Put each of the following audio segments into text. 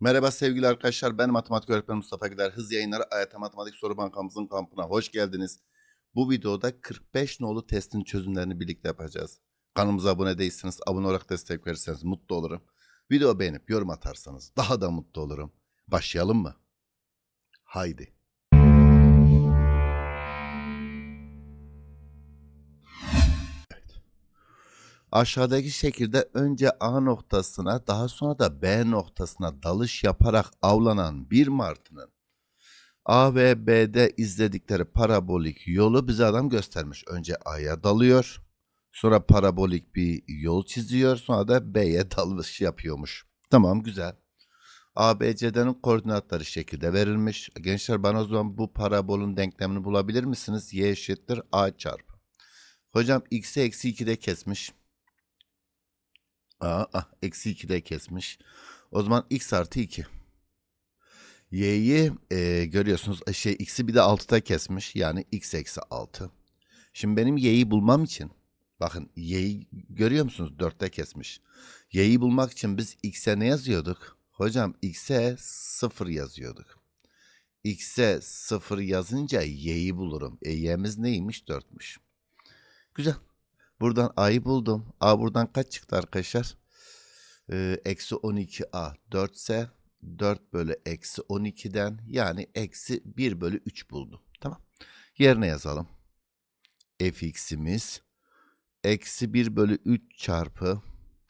Merhaba sevgili arkadaşlar. Ben matematik öğretmeni Mustafa Gider. Hız yayınları AYT Matematik Soru Bankamızın kampına hoş geldiniz. Bu videoda 45 nolu testin çözümlerini birlikte yapacağız. Kanalımıza abone değilseniz abone olarak destek verirseniz mutlu olurum. Video beğenip yorum atarsanız daha da mutlu olurum. Başlayalım mı? Haydi. Aşağıdaki şekilde önce A noktasına daha sonra da B noktasına dalış yaparak avlanan bir martının A ve B'de izledikleri parabolik yolu bize adam göstermiş. Önce A'ya dalıyor. Sonra parabolik bir yol çiziyor. Sonra da B'ye dalış yapıyormuş. Tamam güzel. ABC'denin koordinatları şekilde verilmiş. Gençler bana o zaman bu parabolun denklemini bulabilir misiniz? Y eşittir A çarpı. Hocam x'i eksi 2'de kesmiş. Aa, ah, eksi 2'de kesmiş. O zaman x artı 2. Y'yi e, görüyorsunuz şey x'i bir de 6'da kesmiş. Yani x eksi 6. Şimdi benim y'yi bulmam için bakın y'yi görüyor musunuz? 4'te kesmiş. Y'yi bulmak için biz x'e ne yazıyorduk? Hocam x'e 0 yazıyorduk. X'e 0 yazınca y'yi bulurum. E y'miz neymiş? 4'müş. Güzel. Buradan a'yı buldum. A buradan kaç çıktı arkadaşlar? Ee, eksi 12a 4 ise 4 bölü eksi 12'den yani eksi 1 bölü 3 buldum. Tamam. Yerine yazalım. fx'imiz eksi 1 bölü 3 çarpı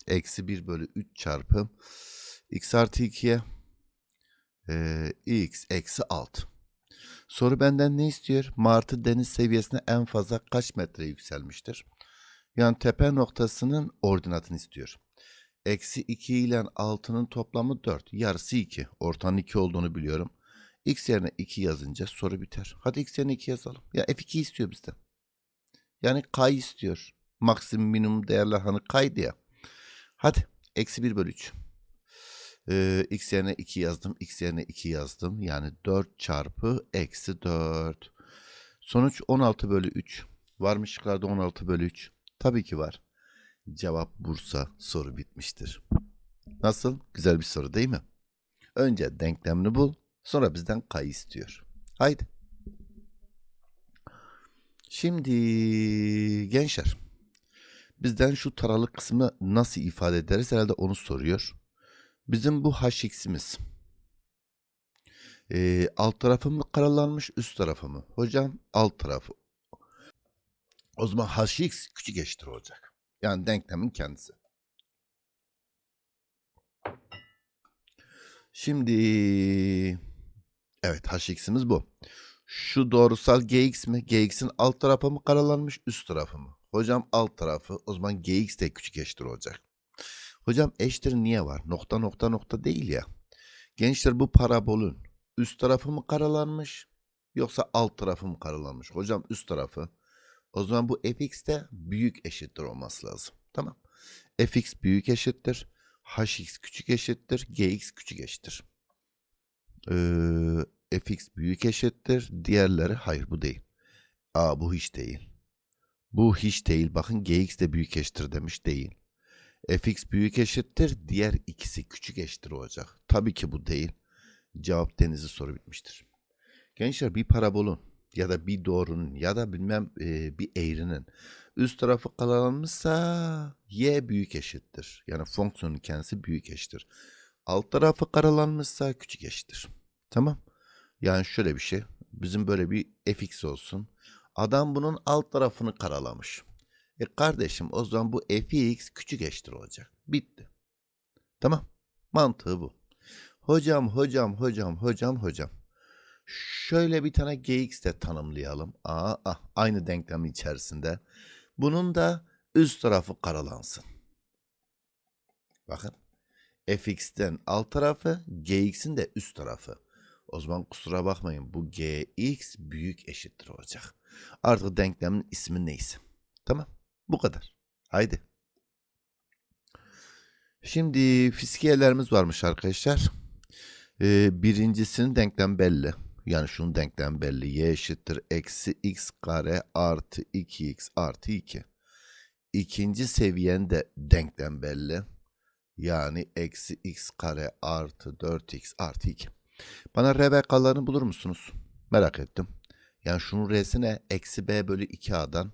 eksi 1 bölü 3 çarpı x artı 2'ye e, x eksi 6. Soru benden ne istiyor? Martı deniz seviyesine en fazla kaç metre yükselmiştir? Yani tepe noktasının ordinatını istiyor. Eksi 2 ile 6'nın toplamı 4. Yarısı 2. Ortanın 2 olduğunu biliyorum. X yerine 2 yazınca soru biter. Hadi x yerine 2 yazalım. Ya F2 istiyor bizden. Yani K istiyor. Maksimum minimum değerler hani K'ydı ya. Hadi. Eksi 1 bölü 3. Ee, x yerine 2 yazdım. X yerine 2 yazdım. Yani 4 çarpı eksi 4. Sonuç 16 bölü 3. Var mı şıklarda 16 bölü 3? Tabii ki var. Cevap Bursa soru bitmiştir. Nasıl? Güzel bir soru değil mi? Önce denklemini bul, sonra bizden kay istiyor. Haydi. Şimdi gençler, bizden şu taralı kısmı nasıl ifade ederiz herhalde onu soruyor. Bizim bu hx'imiz ee, alt tarafı mı karalanmış, üst tarafı mı? Hocam alt tarafı. O zaman hx küçük eşittir olacak. Yani denklemin kendisi. Şimdi evet hx'imiz bu. Şu doğrusal gx mi? gx'in alt tarafı mı karalanmış üst tarafı mı? Hocam alt tarafı. O zaman gx de küçük eşittir olacak. Hocam eşittir niye var? Nokta nokta nokta değil ya. Gençler bu parabolün üst tarafı mı karalanmış yoksa alt tarafı mı karalanmış? Hocam üst tarafı. O zaman bu fx de büyük eşittir olması lazım. Tamam. fx büyük eşittir. hx küçük eşittir. gx küçük eşittir. Ee, fx büyük eşittir. Diğerleri hayır bu değil. Aa bu hiç değil. Bu hiç değil. Bakın gx de büyük eşittir demiş değil. fx büyük eşittir. Diğer ikisi küçük eşittir olacak. Tabii ki bu değil. Cevap denizi soru bitmiştir. Gençler bir parabolun ya da bir doğrunun ya da bilmem e, bir eğrinin üst tarafı karalanmışsa y büyük eşittir. Yani fonksiyonun kendisi büyük eşittir. Alt tarafı karalanmışsa küçük eşittir. Tamam. Yani şöyle bir şey. Bizim böyle bir fx olsun. Adam bunun alt tarafını karalamış. E kardeşim o zaman bu fx küçük eşittir olacak. Bitti. Tamam. Mantığı bu. Hocam, hocam, hocam, hocam, hocam. Şöyle bir tane gx de tanımlayalım. Aa, ah, aynı denklemin içerisinde. Bunun da üst tarafı karalansın. Bakın. fx'ten alt tarafı, gx'in de üst tarafı. O zaman kusura bakmayın bu gx büyük eşittir olacak. Artık denklemin ismi neyse. Tamam. Bu kadar. Haydi. Şimdi fiskiyelerimiz varmış arkadaşlar. Ee, birincisinin denklem belli. Yani şunun denklem belli. Y eşittir eksi x kare artı 2x artı 2. İkinci seviyende denklem belli. Yani eksi x kare artı 4x artı 2. Bana RBK'larını bulur musunuz? Merak ettim. Yani şunun R'si ne? Eksi B bölü 2A'dan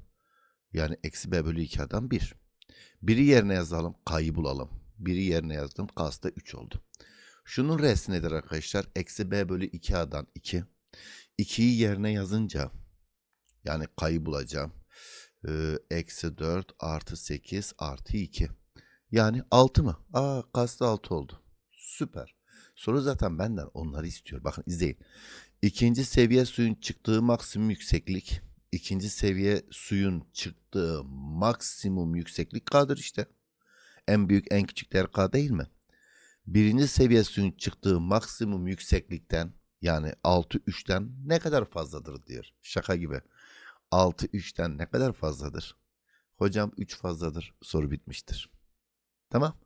yani eksi B bölü 2A'dan 1. Biri yerine yazalım. K'yı bulalım. Biri yerine yazdım. K'sı da 3 oldu. Şunun R'si nedir arkadaşlar? Eksi B bölü 2A'dan 2. 2'yi yerine yazınca yani K'yı bulacağım. Ee, Eksi 4 artı 8 artı 2. Yani 6 mı? Aa K'sı 6 oldu. Süper. Soru zaten benden onları istiyor. Bakın izleyin. İkinci seviye suyun çıktığı maksimum yükseklik. ikinci seviye suyun çıktığı maksimum yükseklik K'dır işte. En büyük en küçük değer K değil mi? Birinci seviye suyun çıktığı maksimum yükseklikten yani 6 3'ten ne kadar fazladır diyor. Şaka gibi. 6 3'ten ne kadar fazladır? Hocam 3 fazladır. Soru bitmiştir. Tamam.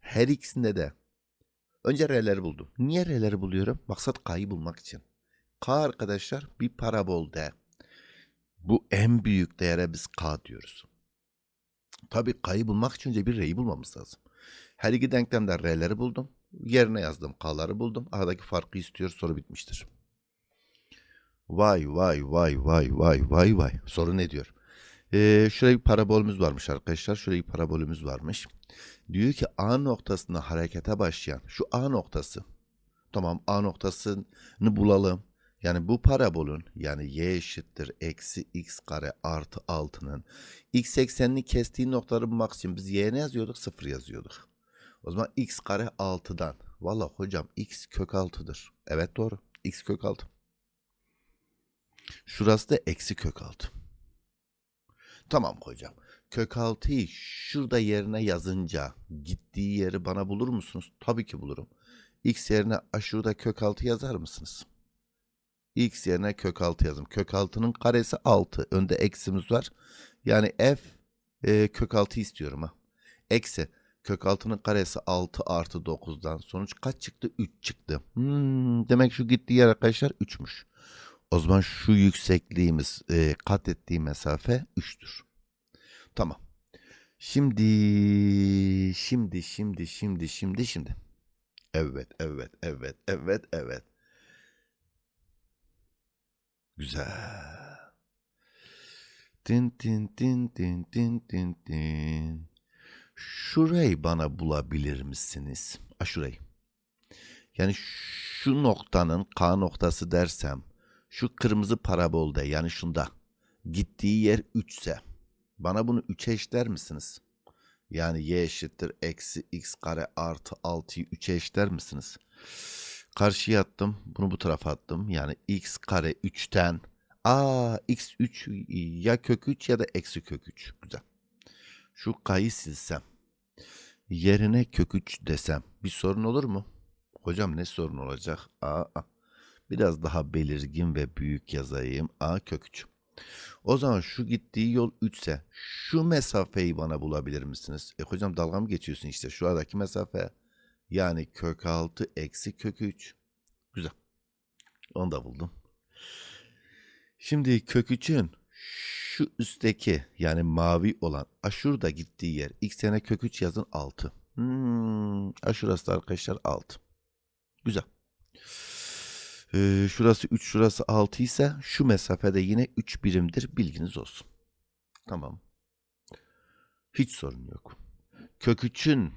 Her ikisinde de önce R'leri buldum. Niye R'leri buluyorum? Maksat K'yı bulmak için. K arkadaşlar bir parabol D. Bu en büyük değere biz K diyoruz. Tabii K'yı bulmak için önce bir R'yi bulmamız lazım. Her iki denklemde R'leri buldum. Yerine yazdım K'ları buldum. Aradaki farkı istiyor. Soru bitmiştir. Vay vay vay vay vay vay vay. Soru ne diyor? Ee, şuraya bir parabolümüz varmış arkadaşlar. Şuraya bir parabolümüz varmış. Diyor ki A noktasına harekete başlayan şu A noktası. Tamam A noktasını bulalım. Yani bu parabolün yani y eşittir eksi x kare artı 6'nın x eksenini kestiği noktaları bulmak için biz y'ye ne yazıyorduk? 0 yazıyorduk. O zaman x kare 6'dan. Valla hocam x kök 6'dır. Evet doğru. x kök 6. Şurası da eksi kök 6. Tamam hocam. Kök 6'yı şurada yerine yazınca gittiği yeri bana bulur musunuz? Tabii ki bulurum. X yerine şurada kök 6 yazar mısınız? X yerine kök 6 yazım. Kök 6'nın karesi 6. Önde eksimiz var. Yani f e, kök 6 istiyorum ha. Eksi kök 6'nın karesi 6 artı 9'dan sonuç kaç çıktı? 3 çıktı. Hmm, demek şu gittiği yer arkadaşlar 3'müş. O zaman şu yüksekliğimiz e, kat ettiği mesafe 3'tür. Tamam. Şimdi, şimdi, şimdi, şimdi, şimdi, şimdi. Evet, evet, evet, evet, evet. Güzel. Tin tin tin tin tin tin tin. Şurayı bana bulabilir misiniz? A şurayı. Yani şu noktanın K noktası dersem şu kırmızı parabolde yani şunda gittiği yer 3 ise bana bunu 3'e eşler misiniz? Yani y eşittir eksi x kare artı 6'yı 3'e eşler misiniz? Karşıya attım. Bunu bu tarafa attım. Yani x kare 3'ten aa x 3 ya kök 3 ya da eksi kök 3. Güzel. Şu k'yı silsem. Yerine kök 3 desem bir sorun olur mu? Hocam ne sorun olacak? Aa, biraz daha belirgin ve büyük yazayım. A kök 3. O zaman şu gittiği yol 3 ise şu mesafeyi bana bulabilir misiniz? E hocam dalga mı geçiyorsun işte şu aradaki mesafe. Yani kök 6 eksi kök 3. Güzel. Onu da buldum. Şimdi kök 3'ün şu üstteki yani mavi olan aşurda gittiği yer x yerine kök 3 yazın 6. Hmm, aşurası da arkadaşlar 6. Güzel. Ee, şurası 3 şurası 6 ise şu mesafede yine 3 birimdir bilginiz olsun. Tamam. Hiç sorun yok. Kök 3'ün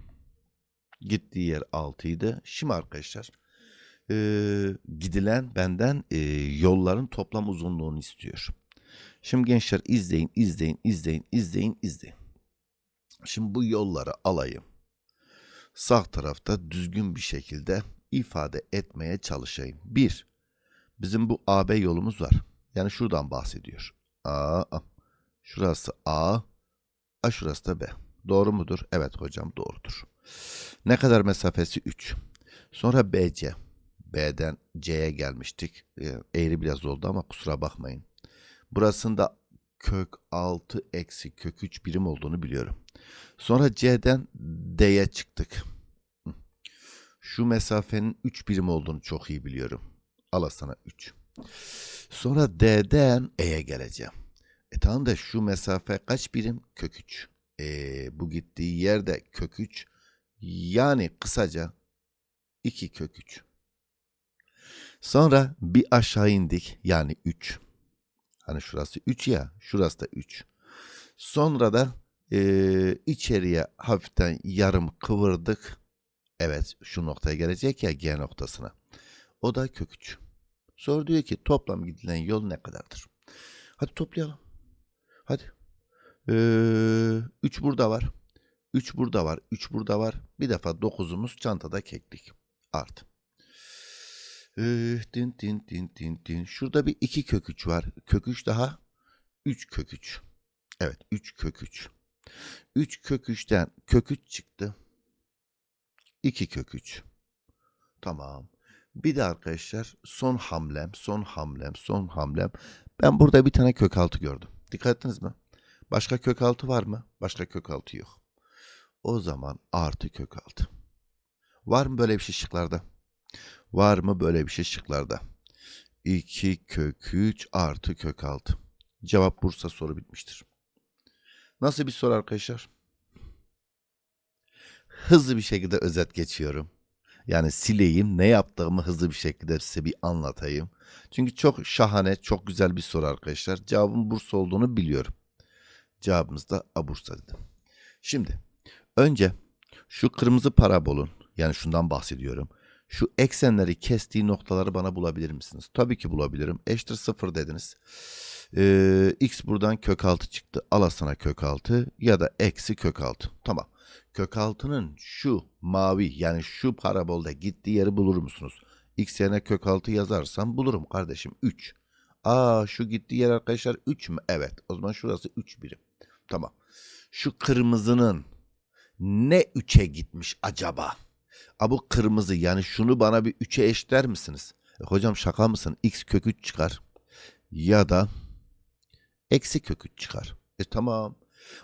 gittiği yer 6 idi. Şimdi arkadaşlar e, gidilen benden e, yolların toplam uzunluğunu istiyor. Şimdi gençler izleyin, izleyin, izleyin, izleyin, izleyin. Şimdi bu yolları alayım. Sağ tarafta düzgün bir şekilde ifade etmeye çalışayım. Bir, bizim bu AB yolumuz var. Yani şuradan bahsediyor. A, A. Şurası A, A şurası da B. Doğru mudur? Evet hocam doğrudur. Ne kadar mesafesi? 3. Sonra BC. B'den C'ye gelmiştik. Ee, Eğri biraz oldu ama kusura bakmayın. Burasında kök 6 eksi kök 3 birim olduğunu biliyorum. Sonra C'den D'ye çıktık. Şu mesafenin 3 birim olduğunu çok iyi biliyorum. Al sana 3. Sonra D'den E'ye geleceğim. E tamam da şu mesafe kaç birim? Kök 3. E, bu gittiği yerde kök 3 Yani kısaca 2 kök 3. Sonra bir aşağı indik yani 3. Hani şurası 3 ya şurası da 3. Sonra da eee, içeriye hafiften yarım kıvırdık. Evet şu noktaya gelecek ya G noktasına. O da kök 3. Sonra diyor ki toplam gidilen yol ne kadardır? Hadi toplayalım. Hadi. 3 burada var. 3 burada var. 3 burada var. Bir defa 9'umuz çantada keklik. Art. Din din din din din. Şurada bir 2 kök 3 var. Kök 3 daha 3 kök 3. Evet 3 kök 3. 3 kök 3'ten kök 3 çıktı. 2 kök 3. Tamam. Bir de arkadaşlar son hamlem, son hamlem, son hamlem. Ben burada bir tane kök altı gördüm. Dikkat ettiniz mi? Başka kök altı var mı? Başka kök altı yok. O zaman artı kök altı. Var mı böyle bir şey şıklarda? Var mı böyle bir şey şıklarda? 2 kök 3 artı kök 6. Cevap Bursa soru bitmiştir. Nasıl bir soru arkadaşlar? Hızlı bir şekilde özet geçiyorum. Yani sileyim ne yaptığımı hızlı bir şekilde size bir anlatayım. Çünkü çok şahane, çok güzel bir soru arkadaşlar. Cevabın Bursa olduğunu biliyorum. Cevabımız da A Bursa dedim. Şimdi önce şu kırmızı parabolun yani şundan bahsediyorum. Şu eksenleri kestiği noktaları bana bulabilir misiniz? Tabii ki bulabilirim. Eşittir sıfır dediniz. Ee, x buradan kök 6 çıktı. Al sana kök 6 ya da eksi kök 6. Tamam. Kök 6'nın şu mavi yani şu parabolda gittiği yeri bulur musunuz? X yerine kök 6 yazarsam bulurum kardeşim. 3. Aa şu gittiği yer arkadaşlar 3 mü? Evet. O zaman şurası 3 birim. Tamam. Şu kırmızının ne 3'e gitmiş acaba? A bu kırmızı yani şunu bana bir 3'e eşler misiniz? E, hocam şaka mısın? X kök 3 çıkar. Ya da eksi kök 3 çıkar. E tamam.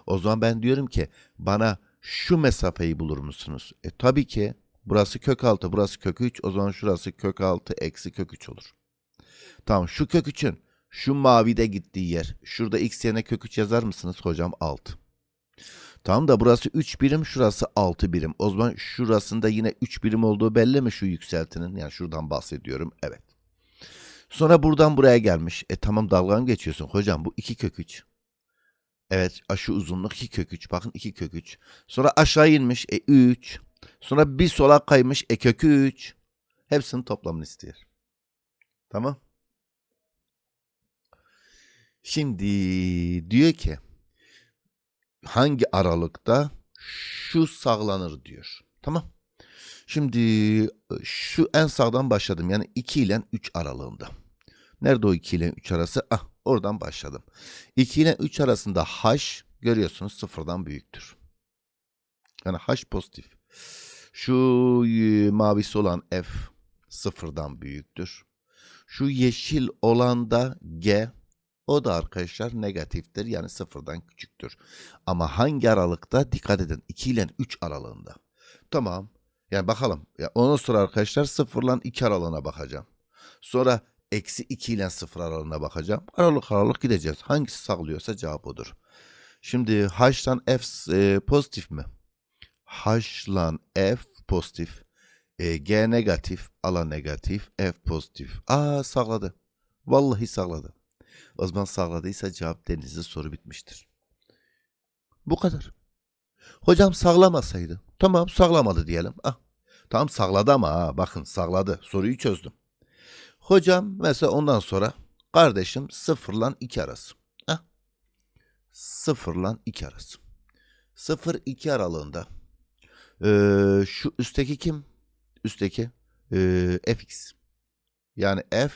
O zaman ben diyorum ki bana şu mesafeyi bulur musunuz? E tabii ki burası kök 6, burası kök 3. O zaman şurası kök 6 eksi kök 3 olur. Tamam şu kök 3'ün şu mavide gittiği yer. Şurada x yerine kök 3 yazar mısınız hocam? 6. Tamam da burası 3 birim, şurası 6 birim. O zaman şurasında yine 3 birim olduğu belli mi şu yükseltinin? Yani şuradan bahsediyorum. Evet. Sonra buradan buraya gelmiş. E tamam dalga geçiyorsun hocam? Bu 2 kök 3. Evet şu uzunluk 2 kök 3. Bakın 2 kök 3. Sonra aşağı inmiş. E 3. Sonra bir sola kaymış. E kök 3. Hepsinin toplamını istiyor. Tamam. Şimdi diyor ki hangi aralıkta şu sağlanır diyor. Tamam. Şimdi şu en sağdan başladım. Yani 2 ile 3 aralığında. Nerede o 2 ile 3 arası? Ah oradan başladım. 2 ile 3 arasında h görüyorsunuz sıfırdan büyüktür. Yani h pozitif. Şu e, mavisi olan f sıfırdan büyüktür. Şu yeşil olan da g o da arkadaşlar negatiftir yani sıfırdan küçüktür. Ama hangi aralıkta? Dikkat edin 2 ile 3 aralığında. Tamam. Yani bakalım. Ya ondan sonra arkadaşlar 0 ile 2 aralığına bakacağım. Sonra eksi 2 ile 0 aralığına bakacağım. Aralık aralık gideceğiz. Hangisi sağlıyorsa cevap odur. Şimdi h'dan f e, pozitif mi? h'lan f pozitif. E, g negatif, ala negatif, f pozitif. Aa sağladı. Vallahi sağladı. O zaman sağladıysa cevap denizli soru bitmiştir. Bu kadar. Hocam sağlamasaydı. Tamam sağlamadı diyelim. Ah. Tamam sağladı ama ha, bakın sağladı. Soruyu çözdüm. Hocam mesela ondan sonra kardeşim 0 ile 2 arası. Ah. 0 ile 2 arası. 0-2 aralığında ee, şu üstteki kim? Üstteki ee, fx. Yani f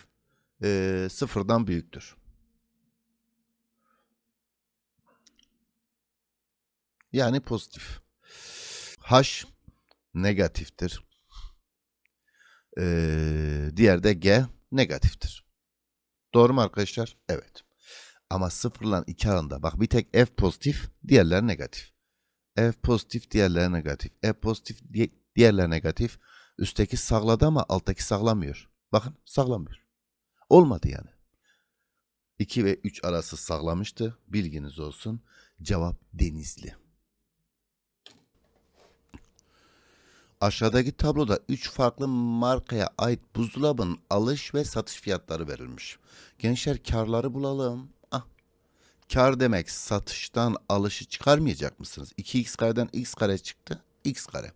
ee, sıfırdan büyüktür. Yani pozitif. H negatiftir. Ee, diğer de G negatiftir. Doğru mu arkadaşlar? Evet. Ama 0 ile 2 arasında bak bir tek F pozitif, diğerleri negatif. F pozitif, diğerleri negatif. F pozitif, diğerleri negatif. Üstteki sağladı ama alttaki sağlamıyor. Bakın sağlamıyor. Olmadı yani. 2 ve 3 arası sağlamıştı. Bilginiz olsun. Cevap Denizli. Aşağıdaki tabloda 3 farklı markaya ait buzdolabının alış ve satış fiyatları verilmiş. Gençler karları bulalım. Ah. Kar demek satıştan alışı çıkarmayacak mısınız? 2x kareden x kare çıktı. x kare.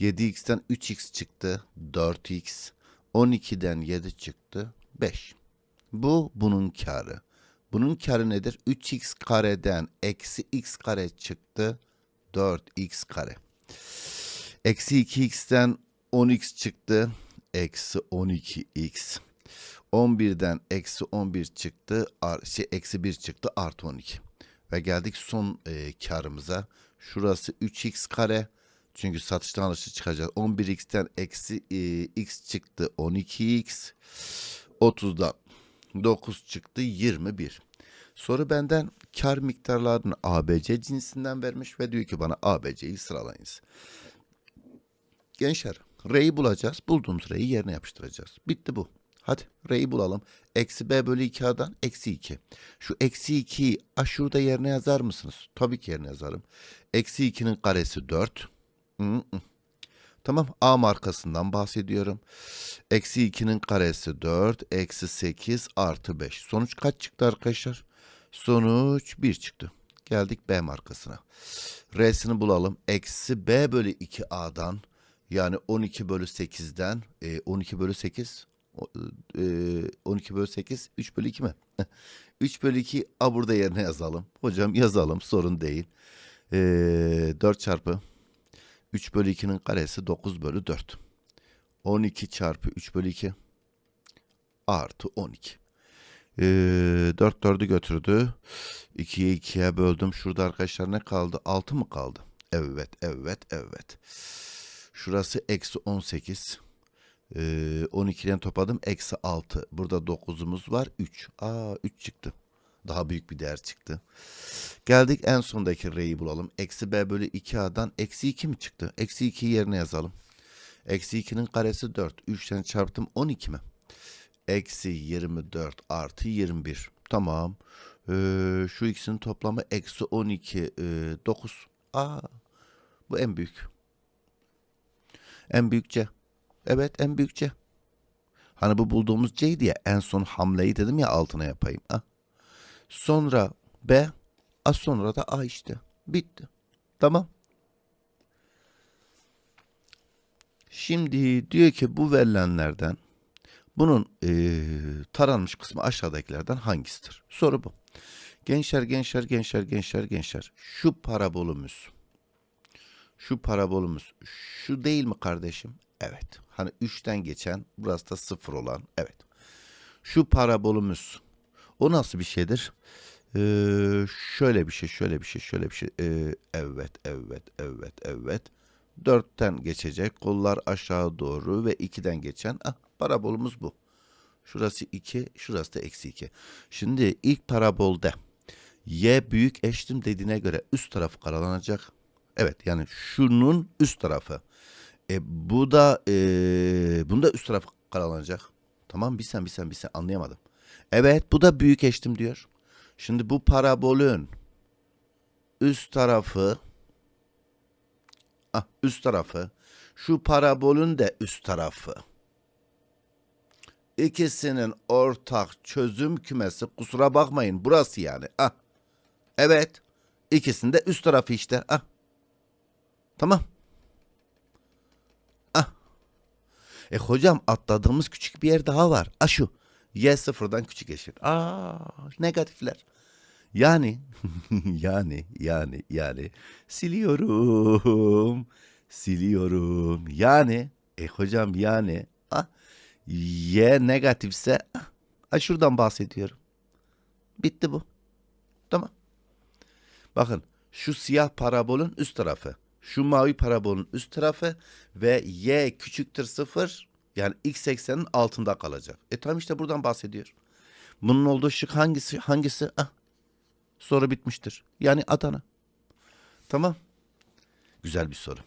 7x'ten 3x çıktı. 4x. 12'den 7 çıktı. 5. Bu bunun karı. Bunun karı nedir? 3x kareden eksi x kare çıktı. 4x kare. Eksi 2x'ten 10x çıktı. Eksi 12x. 11'den eksi 11 çıktı. Ar, şey, eksi 1 çıktı. Artı 12. Ve geldik son e, karımıza. Şurası 3x kare. Çünkü satıştan alışı çıkacak. 11x'ten eksi e, x çıktı. 12x. 30'dan 9 çıktı. 21. Soru benden kar miktarlarını ABC cinsinden vermiş ve diyor ki bana ABC'yi sıralayınız. Gençler R'yi bulacağız. Bulduğumuz R'yi yerine yapıştıracağız. Bitti bu. Hadi R'yi bulalım. Eksi B bölü 2A'dan eksi 2. Şu eksi 2'yi a şurada yerine yazar mısınız? Tabii ki yerine yazarım. Eksi 2'nin karesi 4. Hı hı. Tamam A markasından bahsediyorum. Eksi 2'nin karesi 4. Eksi 8 artı 5. Sonuç kaç çıktı arkadaşlar? Sonuç 1 çıktı. Geldik B markasına. R'sini bulalım. Eksi B bölü 2A'dan yani 12 bölü 8'den e, 12 bölü 8 o- e, 12 bölü 8 3 bölü 2 mi? 3 bölü 2 A burada yerine yazalım. Hocam yazalım sorun değil. E, 4 çarpı 3 bölü 2'nin karesi 9 bölü 4. 12 çarpı 3 bölü 2 artı 12. Ee, 4 4'ü götürdü. 2'ye 2'ye böldüm. Şurada arkadaşlar ne kaldı? 6 mı kaldı? Evet, evet, evet. Şurası eksi 18. Ee, 12'den topladım. Eksi 6. Burada 9'umuz var. 3. Aa 3 çıktı. Daha büyük bir değer çıktı. Geldik en sondaki R'yi bulalım. Eksi B bölü 2A'dan eksi 2 mi çıktı? Eksi 2'yi yerine yazalım. Eksi 2'nin karesi 4. 3'ten çarptım 12 mi? Eksi 24 artı 21. Tamam. Ee, şu ikisinin toplamı eksi 12. e, 9. Aa, bu en büyük. En büyük C. Evet en büyük C. Hani bu bulduğumuz C'ydi ya en son hamleyi dedim ya altına yapayım. Ah. Sonra B. Az sonra da A işte. Bitti. Tamam. Şimdi diyor ki bu verilenlerden bunun eee, taranmış kısmı aşağıdakilerden hangisidir? Soru bu. Gençler, gençler, gençler, gençler, gençler. Şu parabolümüz. Şu parabolümüz. Şu değil mi kardeşim? Evet. Hani 3'ten geçen, burası da 0 olan. Evet. Şu parabolümüz. O nasıl bir şeydir? Ee, şöyle bir şey, şöyle bir şey, şöyle bir şey. Ee, evet, evet, evet, evet. Dörtten geçecek. Kollar aşağı doğru ve 2'den geçen. Ah, parabolumuz bu. Şurası 2, şurası da eksi 2. Şimdi ilk parabolde y büyük eşittir dediğine göre üst tarafı karalanacak. Evet yani şunun üst tarafı. E, bu da e, bunun da üst tarafı karalanacak. Tamam bir sen bir sen bir sen anlayamadım. Evet bu da büyük eşittir diyor. Şimdi bu parabolün üst tarafı ah, üst tarafı şu parabolün de üst tarafı. İkisinin ortak çözüm kümesi kusura bakmayın burası yani. Ah. Evet. İkisinin de üst tarafı işte. Ah. Tamam. Ah. E hocam atladığımız küçük bir yer daha var. Ah şu. Y sıfırdan küçük eşit. Aa negatifler. Yani yani yani yani siliyorum. Siliyorum. Yani e hocam yani ah, y negatifse ah, ah, şuradan bahsediyorum. Bitti bu. Tamam. Bakın şu siyah parabolün üst tarafı. Şu mavi parabolün üst tarafı ve y küçüktür sıfır yani x eksenin altında kalacak. E tamam işte buradan bahsediyor. Bunun olduğu şık hangisi? Hangisi? Ah. Soru bitmiştir. Yani Adana. Tamam. Güzel bir soru.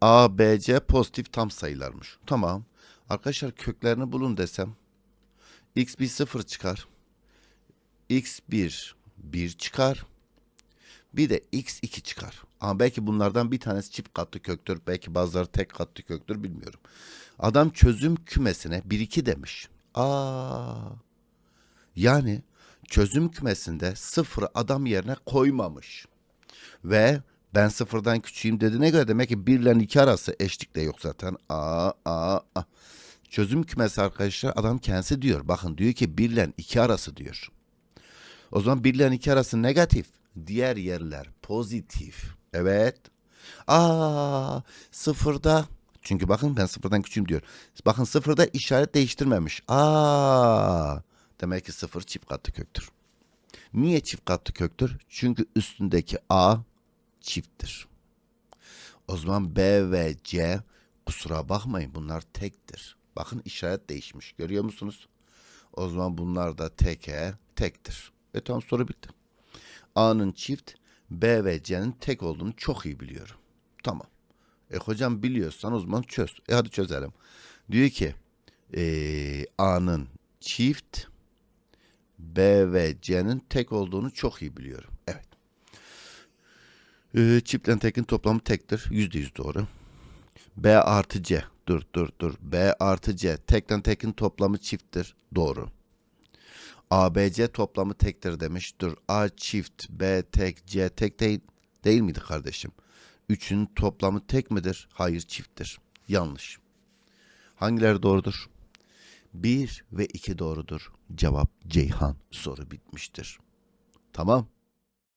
A, B, C pozitif tam sayılarmış. Tamam. Arkadaşlar köklerini bulun desem. X bir sıfır çıkar. X1 1 çıkar. Bir de x2 çıkar. Ama belki bunlardan bir tanesi çift katlı köktür. Belki bazıları tek katlı köktür bilmiyorum. Adam çözüm kümesine 1-2 demiş. Aa. Yani çözüm kümesinde sıfırı adam yerine koymamış. Ve ben sıfırdan küçüğüm dediğine göre demek ki 1 ile 2 arası eşlik de yok zaten. Aa, aa, aa. Çözüm kümesi arkadaşlar adam kendisi diyor. Bakın diyor ki 1 ile 2 arası diyor. O zaman 1 ile 2 arası negatif. Diğer yerler pozitif. Evet. Aa sıfırda. Çünkü bakın ben sıfırdan küçüğüm diyor. Bakın sıfırda işaret değiştirmemiş. Aa demek ki sıfır çift katlı köktür. Niye çift katlı köktür? Çünkü üstündeki A çifttir. O zaman B ve C kusura bakmayın bunlar tektir. Bakın işaret değişmiş. Görüyor musunuz? O zaman bunlar da teke tektir. Ve tam soru bitti. A'nın çift, B ve C'nin tek olduğunu çok iyi biliyorum. Tamam. E hocam biliyorsan o zaman çöz. E hadi çözelim. Diyor ki eee, A'nın çift, B ve C'nin tek olduğunu çok iyi biliyorum. Evet. Ee, çiftlerin tekin toplamı tektir. Yüzde yüz doğru. B artı C. Dur dur dur. B artı C. Tekten tekin toplamı çifttir. Doğru. ABC toplamı tektir demiş. Dur. A çift, B tek, C tek değil, değil miydi kardeşim? Üçün toplamı tek midir? Hayır çifttir. Yanlış. Hangileri doğrudur? 1 ve 2 doğrudur. Cevap Ceyhan. Soru bitmiştir. Tamam.